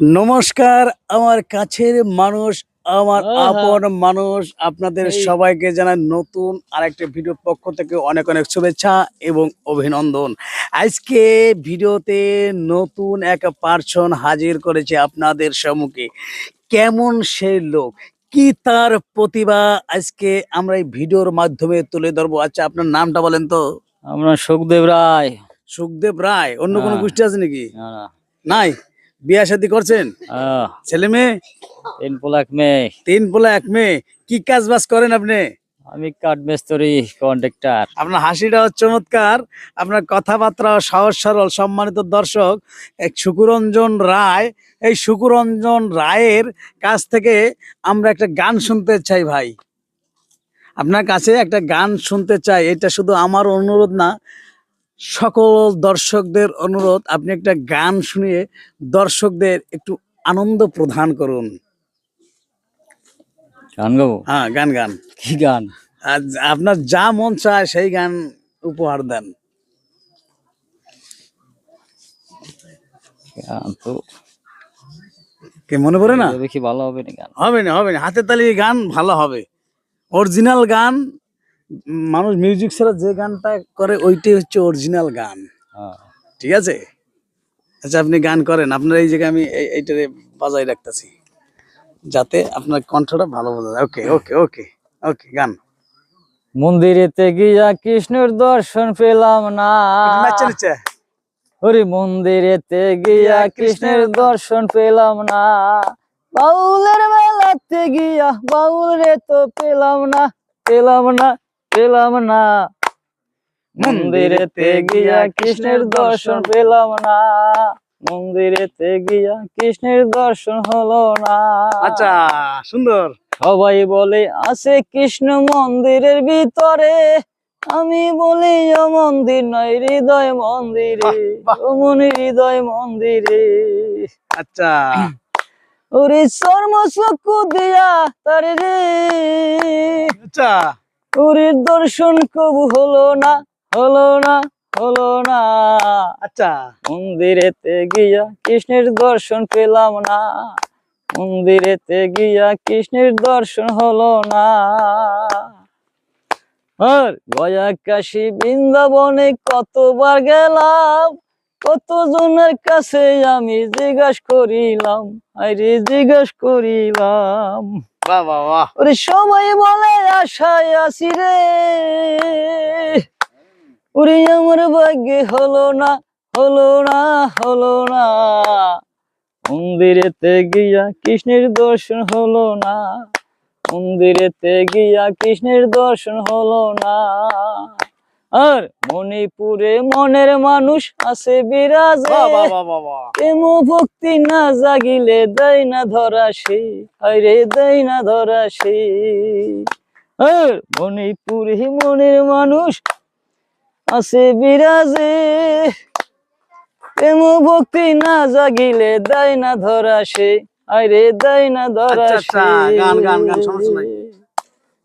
নমস্কার আমার কাছের মানুষ আমার। আপন মানুষ আপনাদের সবাইকে জানাই নতুন আরেকটা ভিডিও পক্ষ থেকে অনেক অনেক শুভেচ্ছা এবং অভিনন্দন। আজকে ভিডিওতে নতুন এক পার্সন হাজির করেছে আপনাদের সম্মুখে। কেমন সেই লোক? কি তার প্রতিভা? আজকে আমরা এই ভিডিওর মাধ্যমে তুলে ধরবো। আচ্ছা আপনার নামটা বলেন তো। আমরা সুখদেব রায়। সুখদেব রায়। অন্য কোনো হ্যাঁ। গোষ্ঠী আছে নাকি? নাই? বিয়া শাদী করছেন? ছেলে মেয়ে? তিন পোলা এক মেয়ে। তিন পোলা এক মেয়ে। কি কাজ বাজ করেন আপনি? আমি কাঠ মিস্ত্রি কন্ট্রাক্টর আপনার হাসিটাও চমৎকার। আপনার কথাবার্তা সহজ সরল সম্মানিত দর্শক এক সুকুরঞ্জন রায়। এই সুকুরঞ্জন রায়ের কাছ থেকে আমরা একটা গান শুনতে চাই ভাই। আপনার কাছে একটা গান শুনতে চাই। এটা শুধু আমার অনুরোধ না সকল দর্শকদের অনুরোধ আপনি একটা গান শুনিয়ে দর্শকদের একটু আনন্দ প্রদান করুন। গান গাবো? হ্যাঁ গান গান। কি গান? আপনার যা মন চায় সেই গান উপহার দেন। গান তো কি মনে পড়ে না? দেখি ভালো হবে না গান। হবে না হবে না। হাতে তালি গান ভালো হবে। অরিজিনাল গান মানুষ মিউজিক ছাড়া যে গানটা করে ওইটাই হচ্ছে অরিজিনাল গান। হ্যাঁ। ঠিক আছে? আচ্ছা আপনি গান করেন। আপনার এই জায়গায় আমি এই- এইটারে বাজাই রাখতেছি। যাতে আপনার কণ্ঠটা ভালো বোঝা যায়। ওকে ওকে ওকে ওকে গান। মন্দিরেতে গিয়া কৃষ্ণের দর্শন পেলাম না। হরি মন্দিরেতে গিয়া কৃষ্ণের দর্শন পেলাম না। বাউলের মেলাতে গিয়া বাউল রে তো পেলাম না পেলাম না। পেলাম না। মন্দিরেতে গিয়া কৃষ্ণের দর্শন পেলাম না। মন্দিরেতে গিয়া কৃষ্ণের দর্শন হলো না। আচ্ছা সুন্দর। সবাই বলে আছে কৃষ্ণ মন্দিরের ভিতরে। আমি বলি ও মন্দির নয় হৃদয় মন্দিরে। মন হৃদয় মন্দিরে। আচ্ছা। ওরে চক্ষু দিয়া তারে রে। আচ্ছা। ওরে দর্শন কবু হলো না হলো না হলো না। আচ্ছা মন্দিরেতে গিয়া কৃষ্ণের দর্শন পেলাম না, মন্দিরেতে গিয়া কৃষ্ণের দর্শন হলো না। আর গয়া কাশী বৃন্দাবনে কতবার গেলাম কত জনের কাছে আমি জিজ্ঞাস করিলাম, আরে জিজ্ঞাস করিলাম। সবাই বলে আশায় রে। ওরে আমার ভাগ্যে হলো না হলো না হলো না। মন্দিরেতে গিয়া কৃষ্ণের দর্শন হলো না, মন্দিরেতে গিয়া কৃষ্ণের দর্শন হলো না। আর মণিপুরে মনের মানুষ আছে বিরাজে। প্রেম ভক্তি না জাগিলে দেয় না ধরা সে আরে দেয় না ধরা সে আর মণিপুরে মনের মানুষ আছে বিরাজে। প্রেম ভক্তি না জাগিলে দেয় না ধরা সে আরে দেয় না ধরা আচ্ছা, আচ্ছা, সে গান, গান, গান, সমস্যা নাই।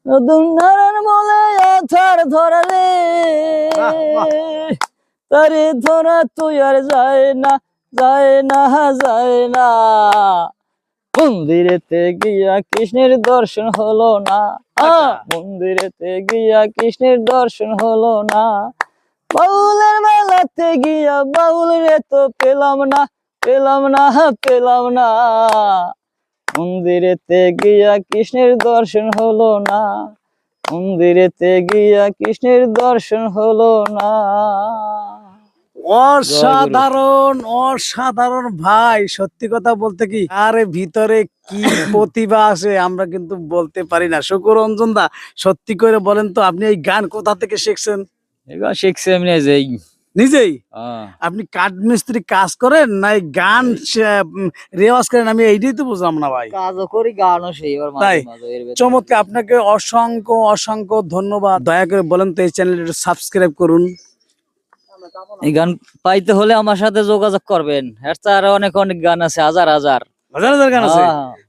নতুন বলে ধরালে। তারে ধরা তুই আর যায় না যায় না যায় না মন্দিরেতে গিয়া কৃষ্ণের দর্শন হলো না আচ্ছা। মন্দিরেতে গিয়া কৃষ্ণের দর্শন হলো না বাউলের মেলাতে গিয়া বাউল রে তো পেলাম না পেলাম না পেলাম না মন্দিরেতে গিয়া কৃষ্ণের দর্শন হলো না। মন্দিরেতে গিয়া কৃষ্ণের দর্শন হলো না। অসাধারণ অসাধারণ ভাই সত্যি কথা বলতে কি? আর ভিতরে কি প্রতিভা আছে আমরা কিন্তু বলতে পারি না। শুকুর দা সত্যি করে বলেন তো আপনি এই গান কোথা থেকে শিখছেন? এবার শিখছে এমনি যেই নিজেই? আপনি কাঠ মিস্ত্রি কাজ করেন না গান রেওয়াজ করেন? আমি এইটাই তো বুঝলাম না ভাই। কাজও করি গানও সেই তাই? চমৎকার আপনাকে অসংখ্য অসংখ্য ধন্যবাদ। দয়া করে বলেন তো এই চ্যানেলটা সাবস্ক্রাইব করুন। এই গান পাইতে হলে আমার সাথে যোগাযোগ করবেন। এর তো আরও অনেক অনেক গান আছে হাজার হাজার। হাজার হাজার গান আছে?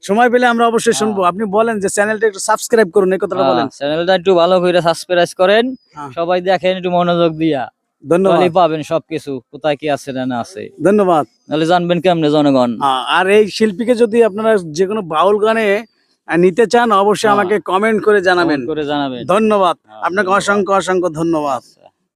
সময় পেলে আমরা অবশ্যই শুনব। আপনি বলেন যে চ্যানেলটা একটু সাবস্ক্রাইব করুন এই কথাটা বলেন। চ্যানেলটা একটু ভালো করে সাবস্ক্রাইব করেন। হ্যাঁ। সবাই দেখেন একটু মনোযোগ দিয়া। ধন্যবাদ। পাবেন সবকিছু কোথায় কি আছে না না আছে। ধন্যবাদ। তাহলে জানবেন কেমনে জনগণ। আর এই শিল্পীকে যদি আপনারা যে কোনো বাউল গানে নিতে চান অবশ্যই হ্যাঁ। আমাকে কমেন্ট করে জানাবেন। করে জানাবেন। ধন্যবাদ। হ্যাঁ, আপনাকে অসংখ্য অসংখ্য ধন্যবাদ।